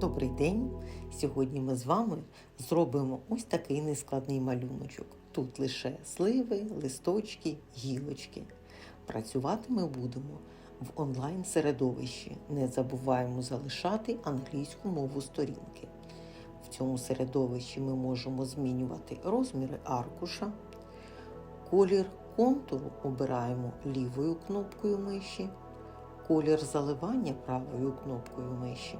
Добрий день! Сьогодні ми з вами зробимо ось такий нескладний малюночок. Тут лише сливи, листочки, гілочки. Працювати ми будемо в онлайн-середовищі. Не забуваємо залишати англійську мову сторінки. В цьому середовищі ми можемо змінювати розміри аркуша, колір контуру обираємо лівою кнопкою миші, колір заливання правою кнопкою миші.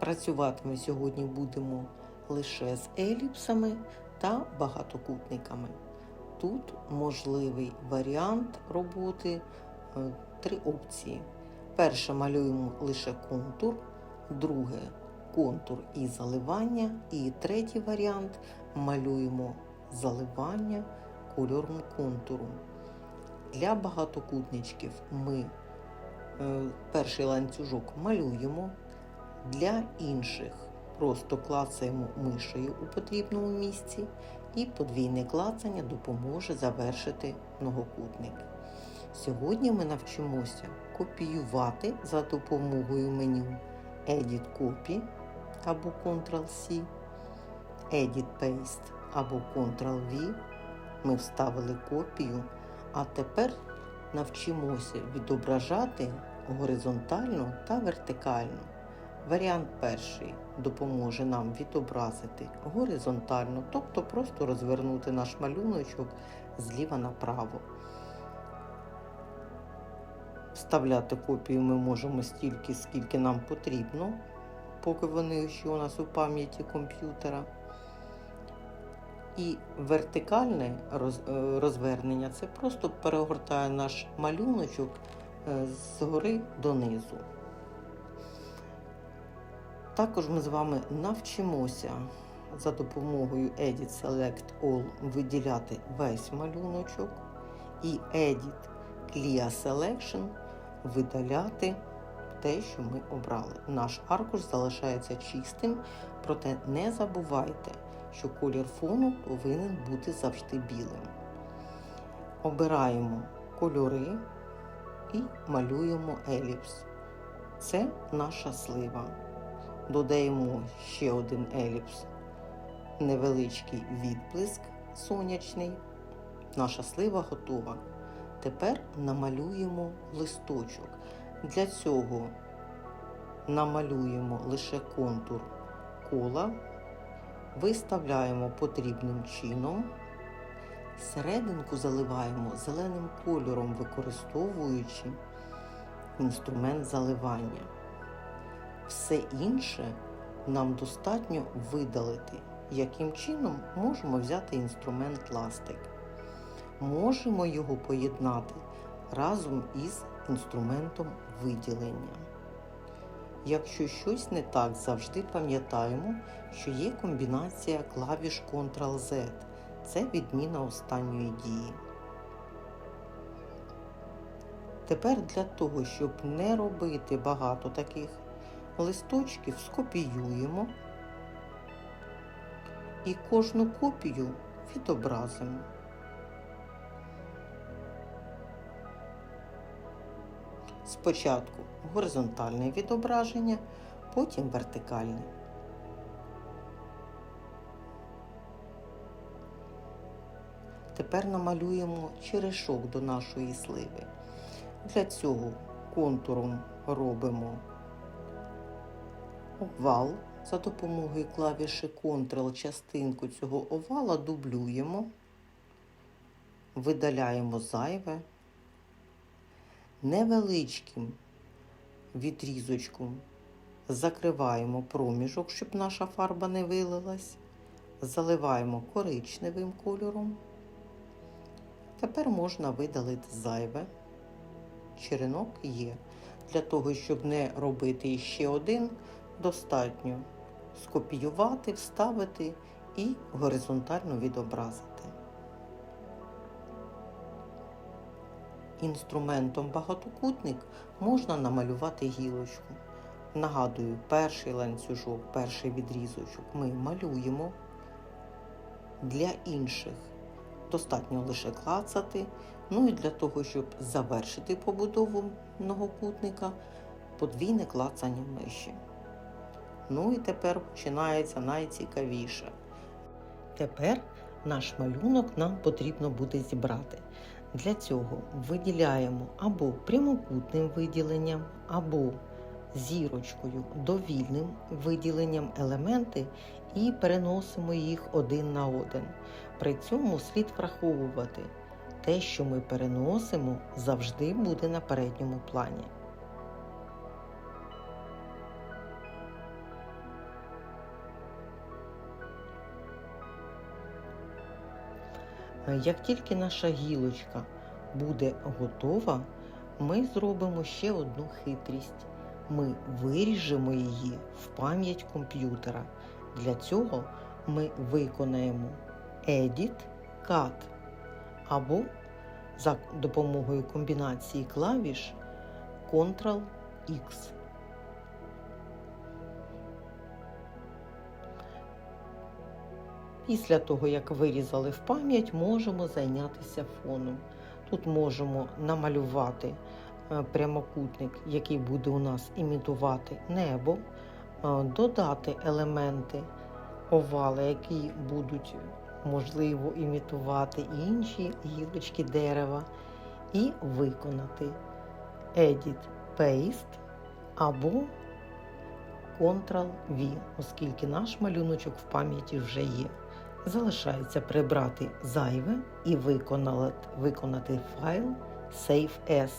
Працювати ми сьогодні будемо лише з еліпсами та багатокутниками. Тут можливий варіант роботи е, три опції. Перше малюємо лише контур, друге контур і заливання, і третій варіант малюємо заливання кольором контуру. Для багатокутничків ми е, перший ланцюжок малюємо. Для інших просто клацаємо мишею у потрібному місці, і подвійне клацання допоможе завершити многокутник. Сьогодні ми навчимося копіювати за допомогою меню Edit Copy або Ctrl-C, Edit Paste або Ctrl-V. Ми вставили копію, а тепер навчимося відображати горизонтально та вертикально. Варіант перший допоможе нам відобразити горизонтально, тобто просто розвернути наш малюночок зліва направо. Вставляти копію ми можемо стільки, скільки нам потрібно, поки вони ще у нас у пам'яті комп'ютера. І вертикальне розвернення це просто перегортає наш малюночок згори донизу. Також ми з вами навчимося за допомогою Edit Select All виділяти весь малюночок і Edit Clear Selection видаляти те, що ми обрали. Наш аркуш залишається чистим, проте не забувайте, що колір фону повинен бути завжди білим. Обираємо кольори і малюємо еліпс. Це наша слива додаємо ще один еліпс, невеличкий відблиск сонячний. Наша слива готова. Тепер намалюємо листочок. Для цього намалюємо лише контур кола, виставляємо потрібним чином. Серединку заливаємо зеленим кольором, використовуючи інструмент заливання. Все інше нам достатньо видалити. Яким чином можемо взяти інструмент ластик. Можемо його поєднати разом із інструментом виділення. Якщо щось не так, завжди пам'ятаємо, що є комбінація клавіш Ctrl-Z. Це відміна останньої дії. Тепер для того, щоб не робити багато таких листочків скопіюємо і кожну копію відобразимо. Спочатку горизонтальне відображення, потім вертикальне. Тепер намалюємо черешок до нашої сливи. Для цього контуром робимо овал. За допомогою клавіші Ctrl частинку цього овала дублюємо, видаляємо зайве, невеличким відрізочком закриваємо проміжок, щоб наша фарба не вилилась, заливаємо коричневим кольором. Тепер можна видалити зайве. Черенок є. Для того, щоб не робити ще один, достатньо скопіювати, вставити і горизонтально відобразити. Інструментом багатокутник можна намалювати гілочку. Нагадую, перший ланцюжок, перший відрізочок ми малюємо. Для інших достатньо лише клацати. Ну і для того, щоб завершити побудову многокутника, подвійне клацання миші. Ну і тепер починається найцікавіше. Тепер наш малюнок нам потрібно буде зібрати. Для цього виділяємо або прямокутним виділенням, або зірочкою довільним виділенням елементи і переносимо їх один на один. При цьому слід враховувати те, що ми переносимо, завжди буде на передньому плані. Як тільки наша гілочка буде готова, ми зробимо ще одну хитрість. Ми виріжемо її в пам'ять комп'ютера. Для цього ми виконаємо Edit Cut або за допомогою комбінації клавіш Ctrl-X. Після того, як вирізали в пам'ять, можемо зайнятися фоном. Тут можемо намалювати е, прямокутник, який буде у нас імітувати небо, е, додати елементи овали, які будуть, можливо, імітувати інші гілочки дерева, і виконати Edit Paste або Ctrl-V, оскільки наш малюночок в пам'яті вже є. Залишається прибрати зайве і виконати, файл Save As.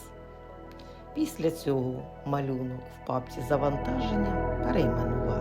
Після цього малюнок в папці завантаження перейменуємо.